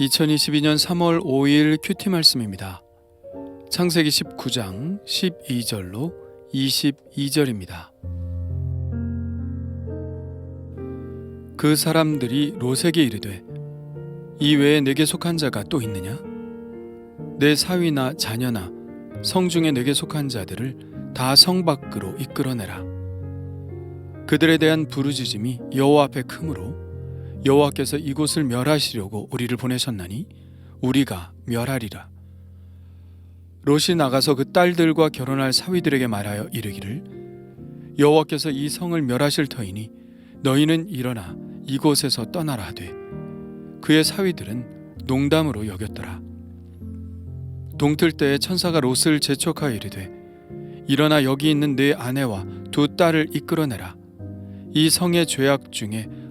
2022년 3월 5일 큐티 말씀입니다. 창세기 19장 12절로 22절입니다. 그 사람들이 롯에게 이르되 이 외에 내게 속한 자가 또 있느냐? 내 사위나 자녀나 성중에 내게 속한 자들을 다 성 밖으로 이끌어내라. 그들에 대한 부르짖음이 여호와 앞에 크므로 여호와께서 이곳을 멸하시려고 우리를 보내셨나니 우리가 멸하리라. 롯이 나가서 그 딸들과 결혼할 사위들에게 말하여 이르기를 여호와께서 이 성을 멸하실 터이니 너희는 일어나 이곳에서 떠나라 하되 그의 사위들은 농담으로 여겼더라. 동틀 때에 천사가 롯을 재촉하여 이르되 일어나 여기 있는 네 아내와 두 딸을 이끌어내라. 이 성의 죄악 중에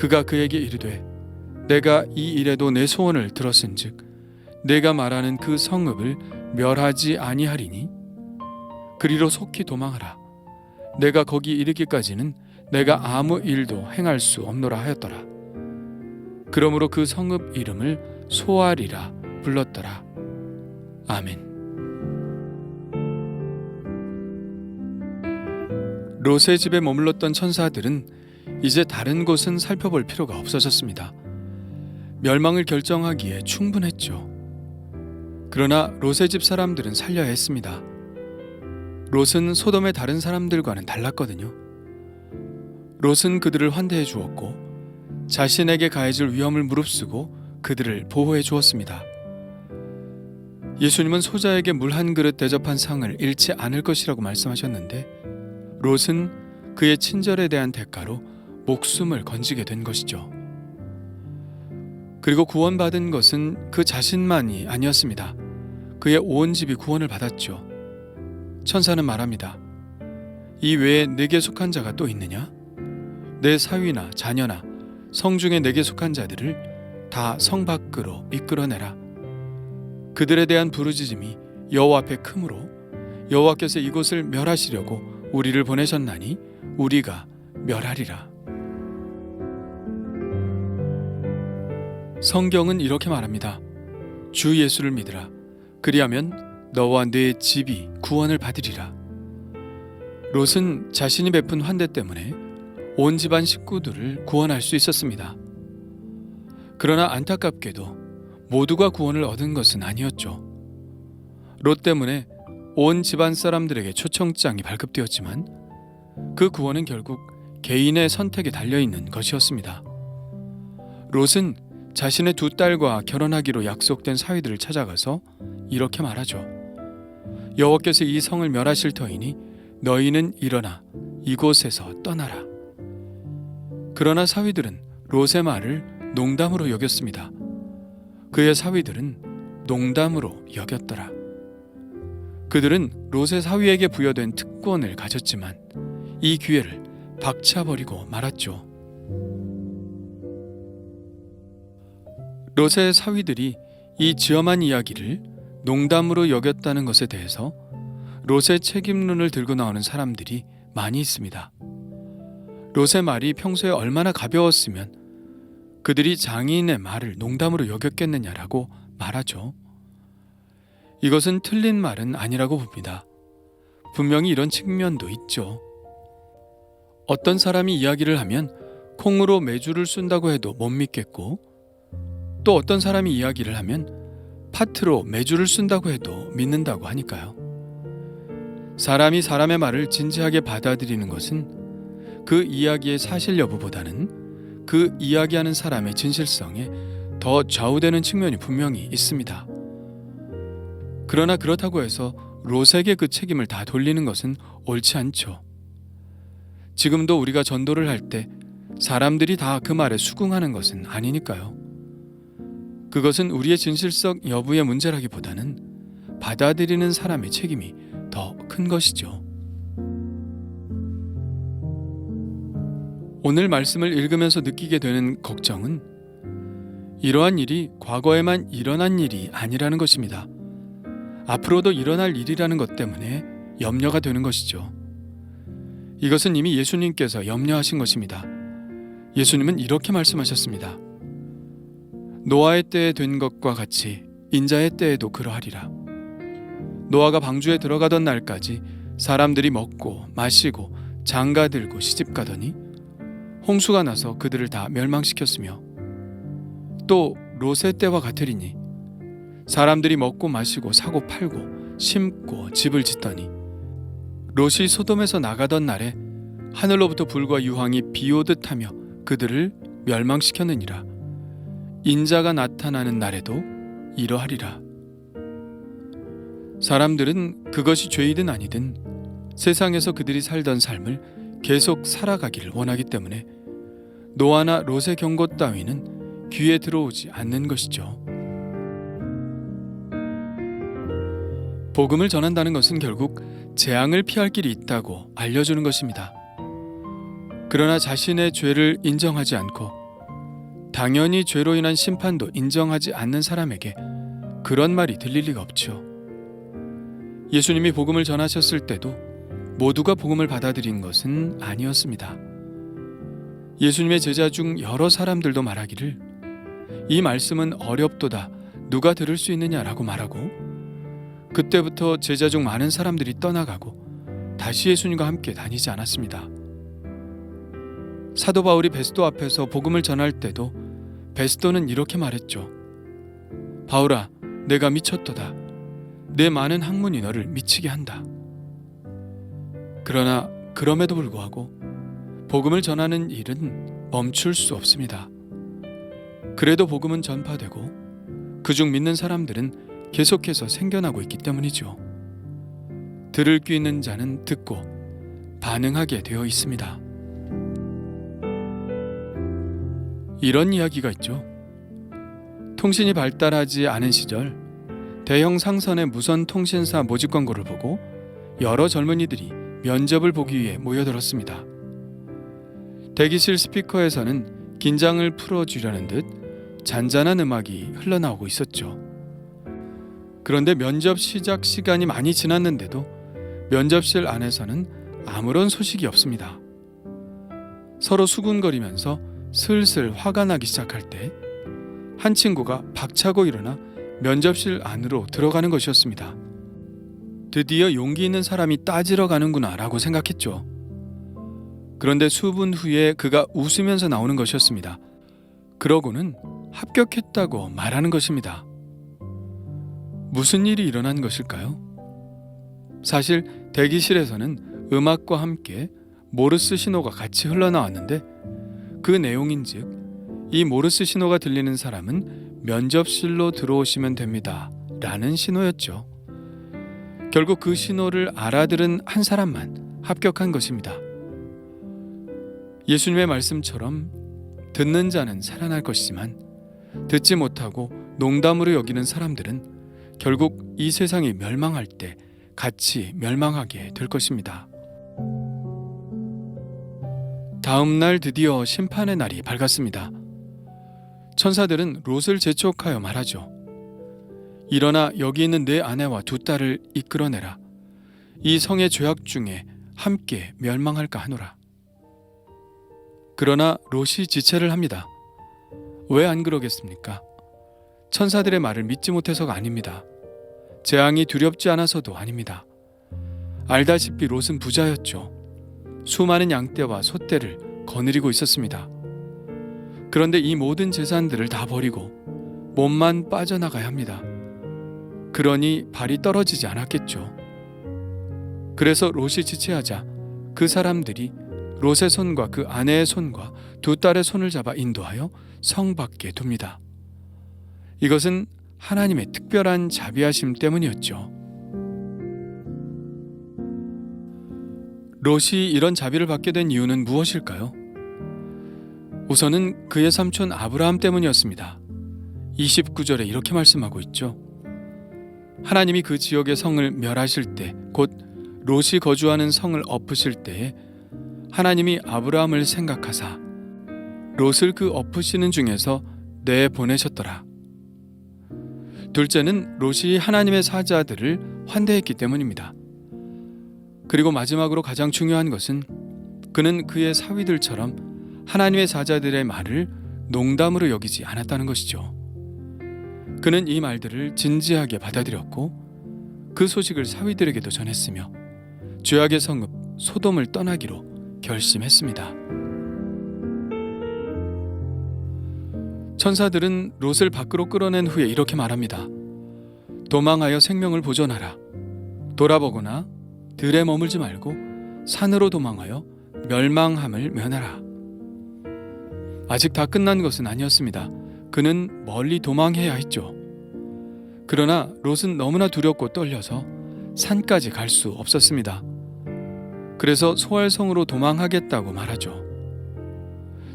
그가 그에게 이르되 내가 이 일에도 내 소원을 들었은즉 내가 말하는 그 성읍을 멸하지 아니하리니? 그리로 속히 도망하라. 내가 거기 이르기까지는 내가 아무 일도 행할 수 없노라 하였더라. 그러므로 그 성읍 이름을 소알이라 불렀더라. 아멘. 롯의 집에 머물렀던 천사들은 이제 다른 곳은 살펴볼 필요가 없어졌습니다. 멸망을 결정하기에 충분했죠. 그러나 롯의 집 사람들은 살려야 했습니다. 롯은 소돔의 다른 사람들과는 달랐거든요. 롯은 그들을 환대해 주었고 자신에게 가해질 위험을 무릅쓰고 그들을 보호해 주었습니다. 예수님은 소자에게 물 한 그릇 대접한 상을 잃지 않을 것이라고 말씀하셨는데 롯은 그의 친절에 대한 대가로 목숨을 건지게 된 것이죠. 그리고 구원받은 것은 그 자신만이 아니었습니다. 그의 온 집이 구원을 받았죠. 천사는 말합니다. 이 외에 내게 속한 자가 또 있느냐? 내 사위나 자녀나 성중에 내게 속한 자들을 다 성 밖으로 이끌어내라. 그들에 대한 부르짖음이 여호와 앞에 크므로 여호와께서 이곳을 멸하시려고 우리를 보내셨나니 우리가 멸하리라. 성경은 이렇게 말합니다. 주 예수를 믿으라. 그리하면 너와 네 집이 구원을 받으리라. 롯은 자신이 베푼 환대 때문에 온 집안 식구들을 구원할 수 있었습니다. 그러나 안타깝게도 모두가 구원을 얻은 것은 아니었죠. 롯 때문에 온 집안 사람들에게 초청장이 발급되었지만 그 구원은 결국 개인의 선택에 달려 있는 것이었습니다. 롯은 자신의 두 딸과 결혼하기로 약속된 사위들을 찾아가서 이렇게 말하죠. 여호와께서 이 성을 멸하실 터이니 너희는 일어나 이곳에서 떠나라. 그러나 사위들은 롯의 말을 농담으로 여겼습니다. 그의 사위들은 농담으로 여겼더라. 그들은 롯의 사위에게 부여된 특권을 가졌지만 이 기회를 박차버리고 말았죠. 롯의 사위들이 이 지엄한 이야기를 농담으로 여겼다는 것에 대해서 롯의 책임론을 들고 나오는 사람들이 많이 있습니다. 롯의 말이 평소에 얼마나 가벼웠으면 그들이 장인의 말을 농담으로 여겼겠느냐라고 말하죠. 이것은 틀린 말은 아니라고 봅니다. 분명히 이런 측면도 있죠. 어떤 사람이 이야기를 하면 콩으로 매주를 쓴다고 해도 못 믿겠고 또 어떤 사람이 이야기를 하면 파트로 매주를 쓴다고 해도 믿는다고 하니까요. 사람이 사람의 말을 진지하게 받아들이는 것은 그 이야기의 사실 여부보다는 그 이야기하는 사람의 진실성에 더 좌우되는 측면이 분명히 있습니다. 그러나 그렇다고 해서 롯에게 그 책임을 다 돌리는 것은 옳지 않죠. 지금도 우리가 전도를 할 때 사람들이 다 그 말에 수긍하는 것은 아니니까요. 그것은 우리의 진실성 여부의 문제라기보다는 받아들이는 사람의 책임이 더 큰 것이죠. 오늘 말씀을 읽으면서 느끼게 되는 걱정은 이러한 일이 과거에만 일어난 일이 아니라는 것입니다. 앞으로도 일어날 일이라는 것 때문에 염려가 되는 것이죠. 이것은 이미 예수님께서 염려하신 것입니다. 예수님은 이렇게 말씀하셨습니다. 노아의 때에 된 것과 같이 인자의 때에도 그러하리라. 노아가 방주에 들어가던 날까지 사람들이 먹고 마시고 장가 들고 시집 가더니 홍수가 나서 그들을 다 멸망시켰으며 또 롯의 때와 같으리니 사람들이 먹고 마시고 사고 팔고 심고 집을 짓더니 롯이 소돔에서 나가던 날에 하늘로부터 불과 유황이 비오듯 하며 그들을 멸망시켰느니라 인자가 나타나는 날에도 이러하리라 사람들은 그것이 죄이든 아니든 세상에서 그들이 살던 삶을 계속 살아가기를 원하기 때문에 노아나 롯의 경고 따위는 귀에 들어오지 않는 것이죠. 복음을 전한다는 것은 결국 재앙을 피할 길이 있다고 알려주는 것입니다. 그러나 자신의 죄를 인정하지 않고 당연히 죄로 인한 심판도 인정하지 않는 사람에게 그런 말이 들릴 리가 없죠. 예수님이 복음을 전하셨을 때도 모두가 복음을 받아들인 것은 아니었습니다. 예수님의 제자 중 여러 사람들도 말하기를 이 말씀은 어렵도다 누가 들을 수 있느냐라고 말하고 그때부터 제자 중 많은 사람들이 떠나가고 다시 예수님과 함께 다니지 않았습니다. 사도 바울이 베스도 앞에서 복음을 전할 때도 베스도는 이렇게 말했죠. 바울아, 내가 미쳤도다. 내 많은 학문이 너를 미치게 한다. 그러나 그럼에도 불구하고 복음을 전하는 일은 멈출 수 없습니다. 그래도 복음은 전파되고 그중 믿는 사람들은 계속해서 생겨나고 있기 때문이죠. 들을 귀 있는 자는 듣고 반응하게 되어 있습니다. 이런 이야기가 있죠. 통신이 발달하지 않은 시절 대형 상선의 무선 통신사 모집 광고를 보고 여러 젊은이들이 면접을 보기 위해 모여들었습니다. 대기실 스피커에서는 긴장을 풀어주려는 듯 잔잔한 음악이 흘러나오고 있었죠. 그런데 면접 시작 시간이 많이 지났는데도 면접실 안에서는 아무런 소식이 없습니다. 서로 수군거리면서 슬슬 화가 나기 시작할 때 한 친구가 박차고 일어나 면접실 안으로 들어가는 것이었습니다. 드디어 용기 있는 사람이 따지러 가는구나 라고 생각했죠. 그런데 수분 후에 그가 웃으면서 나오는 것이었습니다. 그러고는 합격했다고 말하는 것입니다. 무슨 일이 일어난 것일까요? 사실 대기실에서는 음악과 함께 모르스 신호가 같이 흘러나왔는데 그 내용인즉 이 모르스 신호가 들리는 사람은 면접실로 들어오시면 됩니다. 라는 신호였죠. 결국 그 신호를 알아들은 한 사람만 합격한 것입니다. 예수님의 말씀처럼 듣는 자는 살아날 것이지만 듣지 못하고 농담으로 여기는 사람들은 결국 이 세상이 멸망할 때 같이 멸망하게 될 것입니다. 다음 날 드디어 심판의 날이 밝았습니다. 천사들은 롯을 재촉하여 말하죠. 일어나 여기 있는 내 아내와 두 딸을 이끌어내라. 이 성의 죄악 중에 함께 멸망할까 하노라. 그러나 롯이 지체를 합니다. 왜 안 그러겠습니까? 천사들의 말을 믿지 못해서가 아닙니다. 재앙이 두렵지 않아서도 아닙니다. 알다시피 롯은 부자였죠. 수많은 양떼와 소떼를 거느리고 있었습니다. 그런데 이 모든 재산들을 다 버리고 몸만 빠져나가야 합니다. 그러니 발이 떨어지지 않았겠죠. 그래서 롯이 지체하자 그 사람들이 롯의 손과 그 아내의 손과 두 딸의 손을 잡아 인도하여 성 밖에 둡니다. 이것은 하나님의 특별한 자비하심 때문이었죠. 롯이 이런 자비를 받게 된 이유는 무엇일까요? 우선은 그의 삼촌 아브라함 때문이었습니다. 29절에 이렇게 말씀하고 있죠. 하나님이 그 지역의 성을 멸하실 때, 곧 롯이 거주하는 성을 엎으실 때에 하나님이 아브라함을 생각하사 롯을 그 엎으시는 중에서 내 보내셨더라. 둘째는 롯이 하나님의 사자들을 환대했기 때문입니다. 그리고 마지막으로 가장 중요한 것은 그는 그의 사위들처럼 하나님의 사자들의 말을 농담으로 여기지 않았다는 것이죠. 그는 이 말들을 진지하게 받아들였고 그 소식을 사위들에게도 전했으며 죄악의 성읍 소돔을 떠나기로 결심했습니다. 천사들은 롯을 밖으로 끌어낸 후에 이렇게 말합니다. 도망하여 생명을 보존하라. 돌아보거나 들에 머물지 말고 산으로 도망하여 멸망함을 면하라. 아직 다 끝난 것은 아니었습니다. 그는 멀리 도망해야 했죠. 그러나 롯은 너무나 두렵고 떨려서 산까지 갈 수 없었습니다. 그래서 소알성으로 도망하겠다고 말하죠.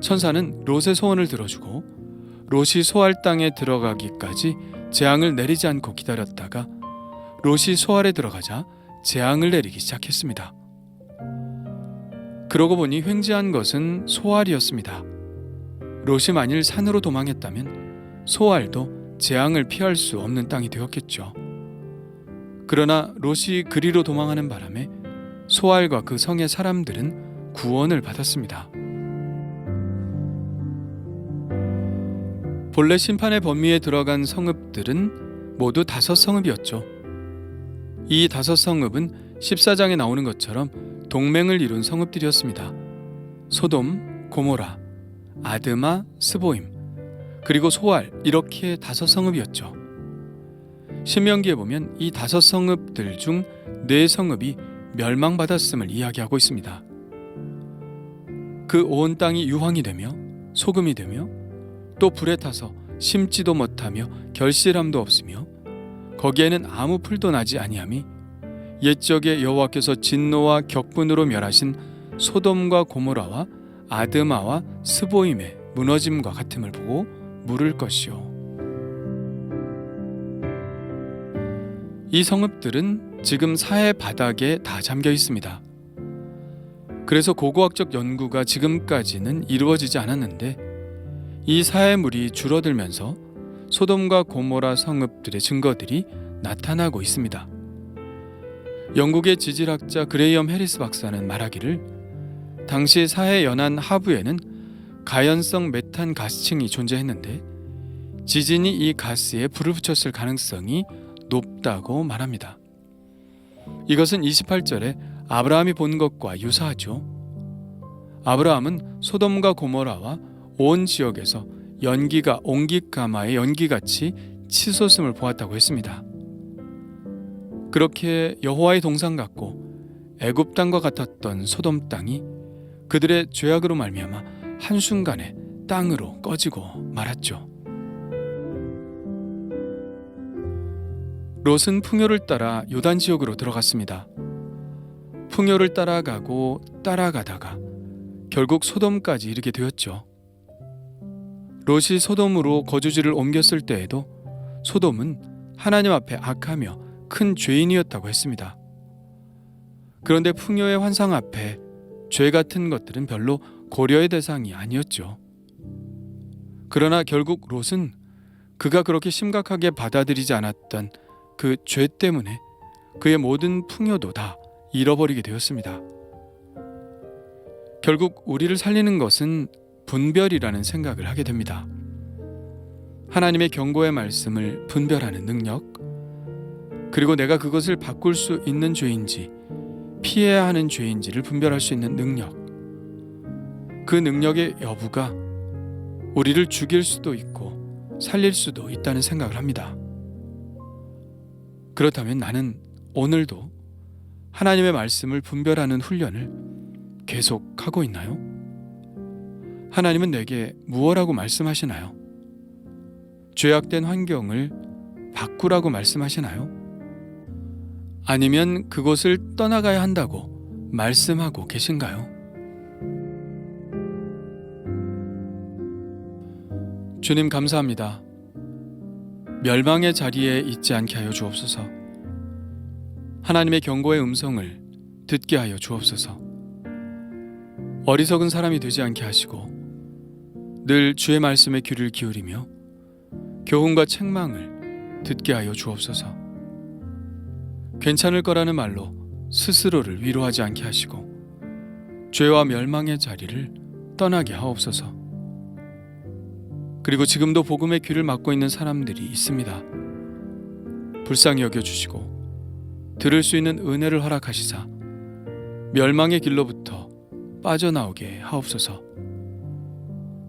천사는 롯의 소원을 들어주고 롯이 소알 땅에 들어가기까지 재앙을 내리지 않고 기다렸다가 롯이 소알에 들어가자 재앙을 내리기 시작했습니다. 그러고 보니 횡재한 것은 소알이었습니다. 롯이 만일 산으로 도망했다면 소알도 재앙을 피할 수 없는 땅이 되었겠죠. 그러나 롯이 그리로 도망하는 바람에 소알과 그 성의 사람들은 구원을 받았습니다. 본래 심판의 범위에 들어간 성읍들은 모두 다섯 성읍이었죠. 이 다섯 성읍은 14장에 나오는 것처럼 동맹을 이룬 성읍들이었습니다. 소돔, 고모라, 아드마, 스보임, 그리고 소알 이렇게 다섯 성읍이었죠. 신명기에 보면 이 다섯 성읍들 중 네 성읍이 멸망받았음을 이야기하고 있습니다. 그 온 땅이 유황이 되며 소금이 되며 또 불에 타서 심지도 못하며 결실함도 없으며 거기에는 아무 풀도 나지 아니함이 옛적에 여호와께서 진노와 격분으로 멸하신 소돔과 고모라와 아드마와 스보임의 무너짐과 같음을 보고 물을 것이요. 이 성읍들은 지금 사해 바닥에 다 잠겨 있습니다. 그래서 고고학적 연구가 지금까지는 이루어지지 않았는데 이 사해물이 줄어들면서 소돔과 고모라 성읍들의 증거들이 나타나고 있습니다. 영국의 지질학자 그레이엄 해리스 박사는 말하기를 당시 사해 연안 하부에는 가연성 메탄 가스층이 존재했는데 지진이 이 가스에 불을 붙였을 가능성이 높다고 말합니다. 이것은 28절에 아브라함이 본 것과 유사하죠. 아브라함은 소돔과 고모라와 온 지역에서 연기가 옹기가마의 연기같이 치솟음을 보았다고 했습니다. 그렇게 여호와의 동상 같고 애굽 땅과 같았던 소돔 땅이 그들의 죄악으로 말미암아 한순간에 땅으로 꺼지고 말았죠. 롯은 풍요를 따라 요단 지역으로 들어갔습니다. 풍요를 따라가고 따라가다가 결국 소돔까지 이르게 되었죠. 롯이 소돔으로 거주지를 옮겼을 때에도 소돔은 하나님 앞에 악하며 큰 죄인이었다고 했습니다. 그런데 풍요의 환상 앞에 죄 같은 것들은 별로 고려의 대상이 아니었죠. 그러나 결국 롯은 그가 그렇게 심각하게 받아들이지 않았던 그 죄 때문에 그의 모든 풍요도 다 잃어버리게 되었습니다. 결국 우리를 살리는 것은 분별이라는 생각을 하게 됩니다. 하나님의 경고의 말씀을 분별하는 능력, 그리고 내가 그것을 바꿀 수 있는 죄인지 피해야 하는 죄인지를 분별할 수 있는 능력, 그 능력의 여부가 우리를 죽일 수도 있고 살릴 수도 있다는 생각을 합니다. 그렇다면 나는 오늘도 하나님의 말씀을 분별하는 훈련을 계속하고 있나요? 하나님은 내게 무엇라고 말씀하시나요? 죄악된 환경을 바꾸라고 말씀하시나요? 아니면 그곳을 떠나가야 한다고 말씀하고 계신가요? 주님 감사합니다. 멸망의 자리에 있지 않게 하여 주옵소서. 하나님의 경고의 음성을 듣게 하여 주옵소서. 어리석은 사람이 되지 않게 하시고 늘 주의 말씀에 귀를 기울이며 교훈과 책망을 듣게 하여 주옵소서. 괜찮을 거라는 말로 스스로를 위로하지 않게 하시고 죄와 멸망의 자리를 떠나게 하옵소서. 그리고 지금도 복음의 귀를 막고 있는 사람들이 있습니다. 불쌍히 여겨 주시고 들을 수 있는 은혜를 허락하시사 멸망의 길로부터 빠져나오게 하옵소서.